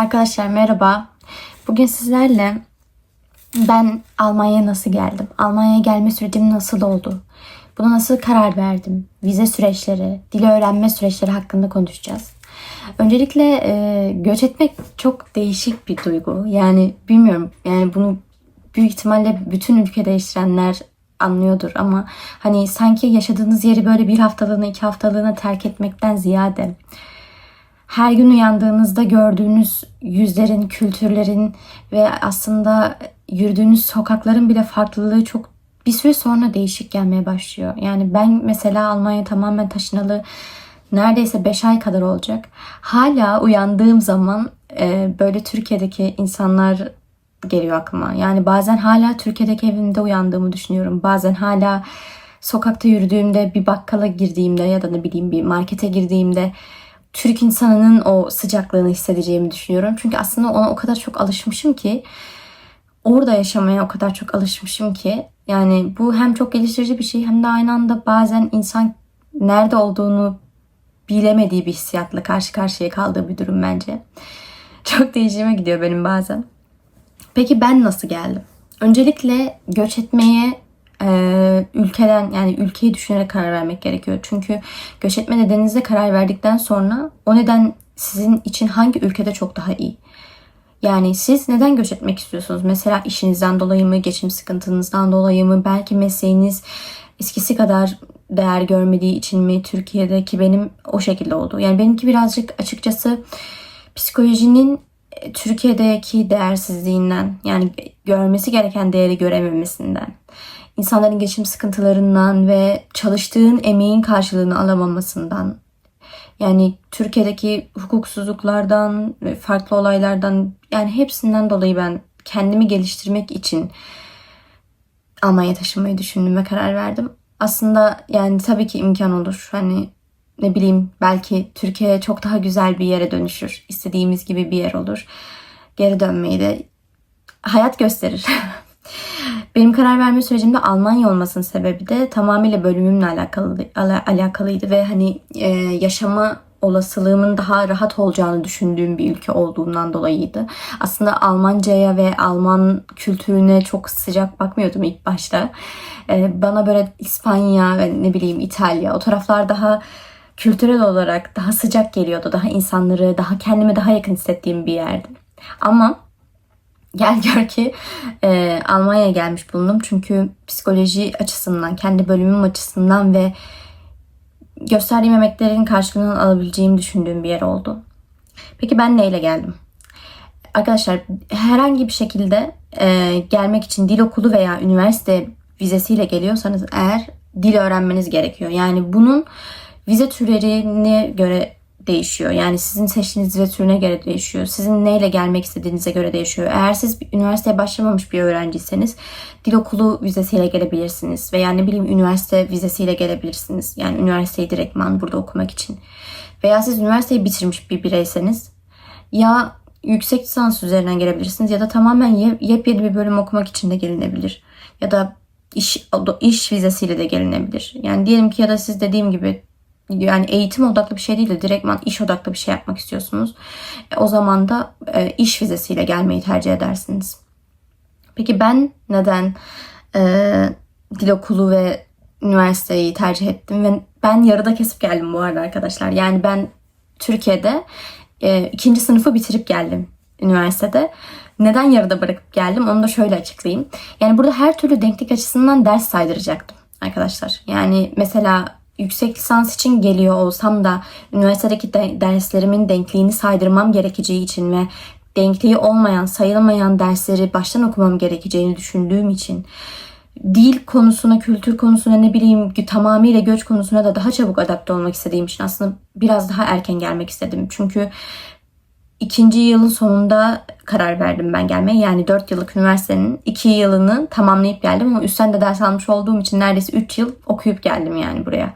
Arkadaşlar merhaba. Bugün sizlerle ben Almanya'ya nasıl geldim? Almanya'ya gelme sürecim nasıl oldu? Buna nasıl karar verdim? Vize süreçleri, dil öğrenme süreçleri hakkında konuşacağız. Öncelikle e, göç etmek çok değişik bir duygu. Yani bilmiyorum yani bunu büyük ihtimalle bütün ülke değiştirenler anlıyordur ama hani sanki yaşadığınız yeri böyle bir haftalığına iki haftalığına terk etmekten ziyade her gün uyandığınızda gördüğünüz yüzlerin, kültürlerin ve aslında yürüdüğünüz sokakların bile farklılığı çok bir süre sonra değişik gelmeye başlıyor. Yani ben mesela Almanya tamamen taşınalı neredeyse 5 ay kadar olacak. Hala uyandığım zaman e, böyle Türkiye'deki insanlar geliyor aklıma. Yani bazen hala Türkiye'deki evimde uyandığımı düşünüyorum. Bazen hala sokakta yürüdüğümde bir bakkala girdiğimde ya da ne bileyim bir markete girdiğimde Türk insanının o sıcaklığını hissedeceğimi düşünüyorum. Çünkü aslında ona o kadar çok alışmışım ki orada yaşamaya o kadar çok alışmışım ki yani bu hem çok geliştirici bir şey hem de aynı anda bazen insan nerede olduğunu bilemediği bir hissiyatla karşı karşıya kaldığı bir durum bence. Çok değişime gidiyor benim bazen. Peki ben nasıl geldim? Öncelikle göç etmeye e, ülkeden yani ülkeyi düşünerek karar vermek gerekiyor. Çünkü göç etme nedeninize karar verdikten sonra o neden sizin için hangi ülkede çok daha iyi? Yani siz neden göç etmek istiyorsunuz? Mesela işinizden dolayı mı, geçim sıkıntınızdan dolayı mı, belki mesleğiniz eskisi kadar değer görmediği için mi Türkiye'deki benim o şekilde oldu. Yani benimki birazcık açıkçası psikolojinin e, Türkiye'deki değersizliğinden yani görmesi gereken değeri görememesinden insanların geçim sıkıntılarından ve çalıştığın emeğin karşılığını alamamasından yani Türkiye'deki hukuksuzluklardan farklı olaylardan yani hepsinden dolayı ben kendimi geliştirmek için Almanya taşınmayı düşündüm ve karar verdim. Aslında yani tabii ki imkan olur. Hani ne bileyim belki Türkiye çok daha güzel bir yere dönüşür. İstediğimiz gibi bir yer olur. Geri dönmeyi de hayat gösterir. Benim karar verme sürecimde Almanya olmasının sebebi de tamamıyla bölümümle alakalı alakalıydı ve hani e, yaşama olasılığımın daha rahat olacağını düşündüğüm bir ülke olduğundan dolayıydı. Aslında Almancaya ve Alman kültürüne çok sıcak bakmıyordum ilk başta. E, bana böyle İspanya ve ne bileyim İtalya o taraflar daha kültürel olarak daha sıcak geliyordu. Daha insanları, daha kendime daha yakın hissettiğim bir yerdi. Ama Gel gör ki e, Almanya'ya gelmiş bulundum. Çünkü psikoloji açısından, kendi bölümüm açısından ve gösterdiğim emeklerin karşılığını alabileceğimi düşündüğüm bir yer oldu. Peki ben neyle geldim? Arkadaşlar herhangi bir şekilde e, gelmek için dil okulu veya üniversite vizesiyle geliyorsanız eğer dil öğrenmeniz gerekiyor. Yani bunun vize türlerine göre değişiyor. Yani sizin seçtiğiniz vize türüne göre değişiyor. Sizin neyle gelmek istediğinize göre değişiyor. Eğer siz üniversiteye başlamamış bir öğrenciyseniz dil okulu vizesiyle gelebilirsiniz. Veya ne bileyim üniversite vizesiyle gelebilirsiniz. Yani üniversiteyi direktman burada okumak için. Veya siz üniversiteyi bitirmiş bir bireyseniz ya yüksek lisans üzerinden gelebilirsiniz ya da tamamen yepyeni bir bölüm okumak için de gelinebilir. Ya da iş, iş vizesiyle de gelinebilir. Yani diyelim ki ya da siz dediğim gibi yani eğitim odaklı bir şey değil de direktman iş odaklı bir şey yapmak istiyorsunuz. E, o zaman da e, iş vizesiyle gelmeyi tercih edersiniz. Peki ben neden e, dil okulu ve üniversiteyi tercih ettim ve ben yarıda kesip geldim bu arada arkadaşlar. Yani ben Türkiye'de e, ikinci sınıfı bitirip geldim üniversitede. Neden yarıda bırakıp geldim onu da şöyle açıklayayım. Yani burada her türlü denklik açısından ders saydıracaktım arkadaşlar. Yani mesela yüksek lisans için geliyor olsam da üniversitedeki de derslerimin denkliğini saydırmam gerekeceği için ve denkliği olmayan, sayılmayan dersleri baştan okumam gerekeceğini düşündüğüm için dil konusuna, kültür konusuna ne bileyim tamamıyla göç konusuna da daha çabuk adapte olmak istediğim için aslında biraz daha erken gelmek istedim. Çünkü ikinci yılın sonunda karar verdim ben gelmeye. Yani 4 yıllık üniversitenin 2 yılını tamamlayıp geldim ama üstten de ders almış olduğum için neredeyse 3 yıl okuyup geldim yani buraya.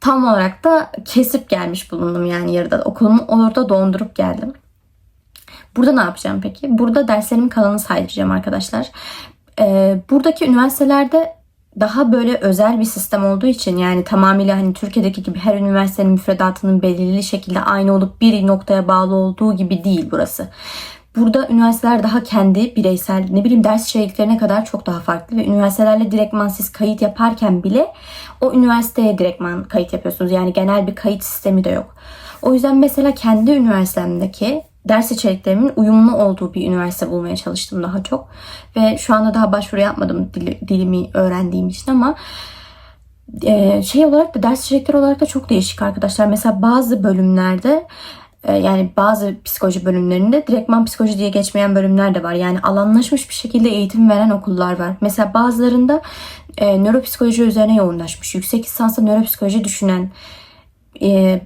Tam olarak da kesip gelmiş bulundum yani yarıda. Okulumu orada dondurup geldim. Burada ne yapacağım peki? Burada derslerimin kalanını saydıracağım arkadaşlar. Ee, buradaki üniversitelerde daha böyle özel bir sistem olduğu için yani tamamıyla hani Türkiye'deki gibi her üniversitenin müfredatının belirli şekilde aynı olup bir noktaya bağlı olduğu gibi değil burası. Burada üniversiteler daha kendi bireysel ne bileyim ders içeriklerine kadar çok daha farklı ve üniversitelerle direktman siz kayıt yaparken bile o üniversiteye direktman kayıt yapıyorsunuz. Yani genel bir kayıt sistemi de yok. O yüzden mesela kendi üniversitemdeki ders içeriklerimin uyumlu olduğu bir üniversite bulmaya çalıştım daha çok. Ve şu anda daha başvuru yapmadım dil, dilimi öğrendiğim için ama e, şey olarak da ders içerikleri olarak da çok değişik arkadaşlar. Mesela bazı bölümlerde e, yani bazı psikoloji bölümlerinde direktman psikoloji diye geçmeyen bölümler de var. Yani alanlaşmış bir şekilde eğitim veren okullar var. Mesela bazılarında e, nöropsikoloji üzerine yoğunlaşmış. Yüksek lisansta nöropsikoloji düşünen e,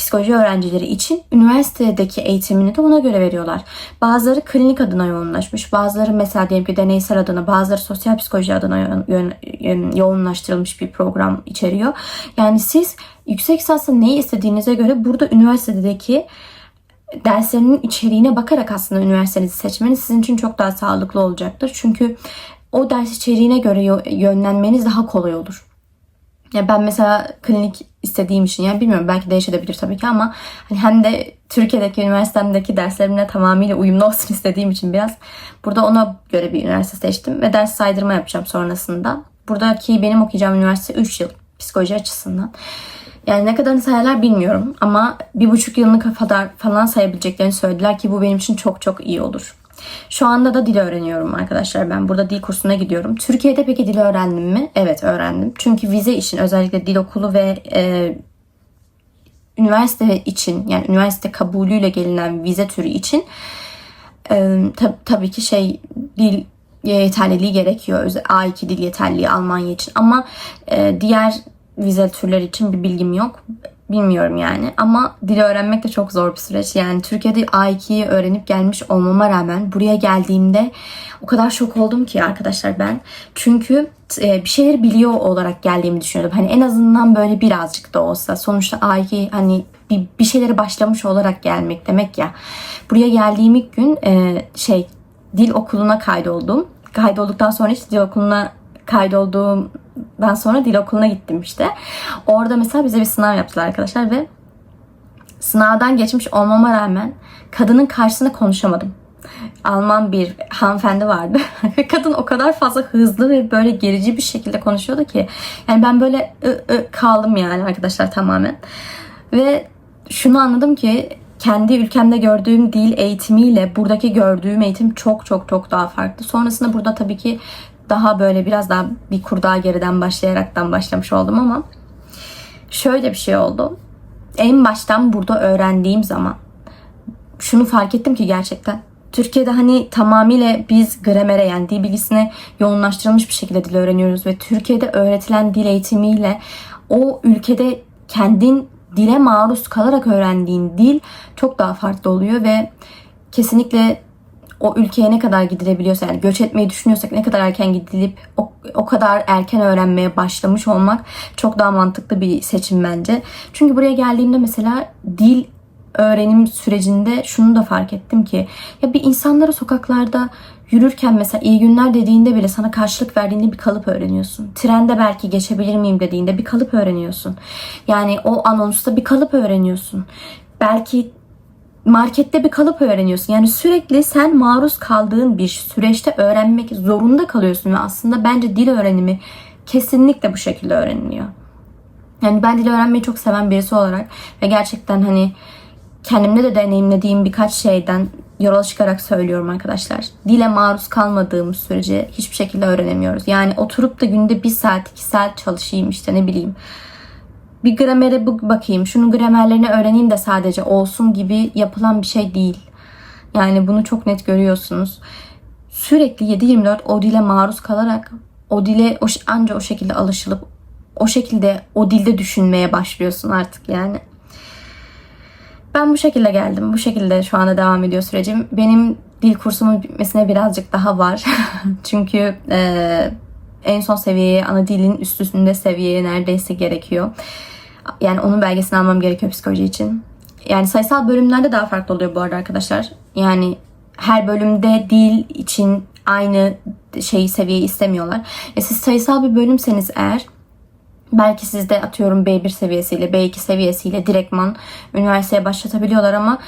psikoloji öğrencileri için üniversitedeki eğitimini de ona göre veriyorlar. Bazıları klinik adına yoğunlaşmış, bazıları mesela diyelim ki deneysel adına, bazıları sosyal psikoloji adına yo- yo- yoğunlaştırılmış bir program içeriyor. Yani siz yüksek lisansta neyi istediğinize göre burada üniversitedeki derslerinin içeriğine bakarak aslında üniversitenizi seçmeniz sizin için çok daha sağlıklı olacaktır. Çünkü o ders içeriğine göre yönlenmeniz daha kolay olur. Ya ben mesela klinik istediğim için yani bilmiyorum belki değişebilir tabii ki ama hani hem de Türkiye'deki üniversitemdeki derslerimle tamamıyla uyumlu olsun istediğim için biraz burada ona göre bir üniversite seçtim ve ders saydırma yapacağım sonrasında. Buradaki benim okuyacağım üniversite 3 yıl psikoloji açısından. Yani ne kadarını sayarlar bilmiyorum ama bir buçuk yılını kadar falan sayabileceklerini söylediler ki bu benim için çok çok iyi olur. Şu anda da dil öğreniyorum arkadaşlar. Ben burada dil kursuna gidiyorum. Türkiye'de peki dil öğrendim mi? Evet öğrendim. Çünkü vize için özellikle dil okulu ve e, üniversite için yani üniversite kabulüyle gelinen vize türü için e, tab- tabii ki şey dil yeterliliği gerekiyor. A2 dil yeterliliği Almanya için. Ama e, diğer vize türleri için bir bilgim yok. Bilmiyorum yani. Ama dili öğrenmek de çok zor bir süreç. Yani Türkiye'de A2'yi öğrenip gelmiş olmama rağmen buraya geldiğimde o kadar şok oldum ki arkadaşlar ben. Çünkü e, bir şeyleri biliyor olarak geldiğimi düşünüyordum. Hani en azından böyle birazcık da olsa. Sonuçta A2 hani bir, bir şeyleri başlamış olarak gelmek demek ya. Buraya geldiğim ilk gün e, şey dil okuluna kaydoldum. Kaydolduktan sonra işte dil okuluna kaydolduğumdan sonra dil okuluna gittim işte. Orada mesela bize bir sınav yaptılar arkadaşlar ve sınavdan geçmiş olmama rağmen kadının karşısında konuşamadım. Alman bir hanımefendi vardı. Kadın o kadar fazla hızlı ve böyle gerici bir şekilde konuşuyordu ki. Yani ben böyle ı, ı, kaldım yani arkadaşlar tamamen. Ve şunu anladım ki kendi ülkemde gördüğüm dil eğitimiyle buradaki gördüğüm eğitim çok çok çok daha farklı. Sonrasında burada tabii ki daha böyle biraz daha bir kurdağa geriden başlayaraktan başlamış oldum ama şöyle bir şey oldu. En baştan burada öğrendiğim zaman şunu fark ettim ki gerçekten Türkiye'de hani tamamıyla biz gramere yani dil bilgisine yoğunlaştırılmış bir şekilde dil öğreniyoruz ve Türkiye'de öğretilen dil eğitimiyle o ülkede kendin dile maruz kalarak öğrendiğin dil çok daha farklı oluyor ve kesinlikle o ülkeye ne kadar gidilebiliyorsa yani göç etmeyi düşünüyorsak ne kadar erken gidilip o, o kadar erken öğrenmeye başlamış olmak çok daha mantıklı bir seçim bence. Çünkü buraya geldiğimde mesela dil öğrenim sürecinde şunu da fark ettim ki ya bir insanlara sokaklarda yürürken mesela iyi günler dediğinde bile sana karşılık verdiğinde bir kalıp öğreniyorsun. Trende belki geçebilir miyim dediğinde bir kalıp öğreniyorsun. Yani o anonsta bir kalıp öğreniyorsun. Belki markette bir kalıp öğreniyorsun. Yani sürekli sen maruz kaldığın bir süreçte öğrenmek zorunda kalıyorsun ve aslında bence dil öğrenimi kesinlikle bu şekilde öğreniliyor. Yani ben dil öğrenmeyi çok seven birisi olarak ve gerçekten hani kendimde de deneyimlediğim birkaç şeyden yola çıkarak söylüyorum arkadaşlar. Dile maruz kalmadığımız sürece hiçbir şekilde öğrenemiyoruz. Yani oturup da günde bir saat iki saat çalışayım işte ne bileyim bir gramere bakayım, şunun gramerlerini öğreneyim de sadece olsun gibi yapılan bir şey değil. Yani bunu çok net görüyorsunuz. Sürekli 7-24 o dile maruz kalarak o dile anca o şekilde alışılıp o şekilde o dilde düşünmeye başlıyorsun artık yani. Ben bu şekilde geldim. Bu şekilde şu anda devam ediyor sürecim. Benim dil kursumun bitmesine birazcık daha var. Çünkü e, en son seviyeye, ana dilin üst üstünde seviyeye neredeyse gerekiyor. Yani onun belgesini almam gerekiyor psikoloji için. Yani sayısal bölümlerde daha farklı oluyor bu arada arkadaşlar. Yani her bölümde dil için aynı şeyi seviyeyi istemiyorlar. E siz sayısal bir bölümseniz eğer belki sizde atıyorum B1 seviyesiyle B2 seviyesiyle direktman üniversiteye başlatabiliyorlar ama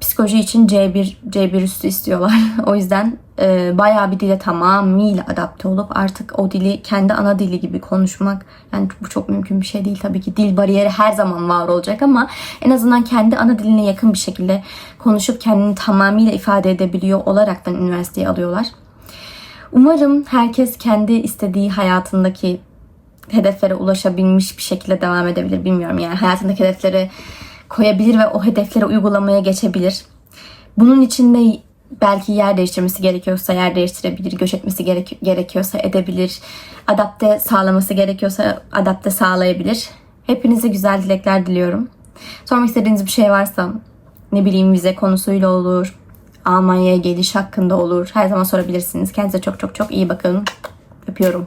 psikoloji için C1 C1 üstü istiyorlar. o yüzden e, bayağı bir dile tamamıyla adapte olup artık o dili kendi ana dili gibi konuşmak yani bu çok mümkün bir şey değil tabii ki. Dil bariyeri her zaman var olacak ama en azından kendi ana diline yakın bir şekilde konuşup kendini tamamıyla ifade edebiliyor olaraktan üniversiteye alıyorlar. Umarım herkes kendi istediği hayatındaki hedeflere ulaşabilmiş bir şekilde devam edebilir bilmiyorum yani hayatındaki hedefleri koyabilir ve o hedefleri uygulamaya geçebilir. Bunun için de belki yer değiştirmesi gerekiyorsa yer değiştirebilir, göç etmesi gerek- gerekiyorsa edebilir, adapte sağlaması gerekiyorsa adapte sağlayabilir. Hepinize güzel dilekler diliyorum. Sormak istediğiniz bir şey varsa ne bileyim vize konusuyla olur, Almanya'ya geliş hakkında olur. Her zaman sorabilirsiniz. Kendinize çok çok çok iyi bakın. Öpüyorum.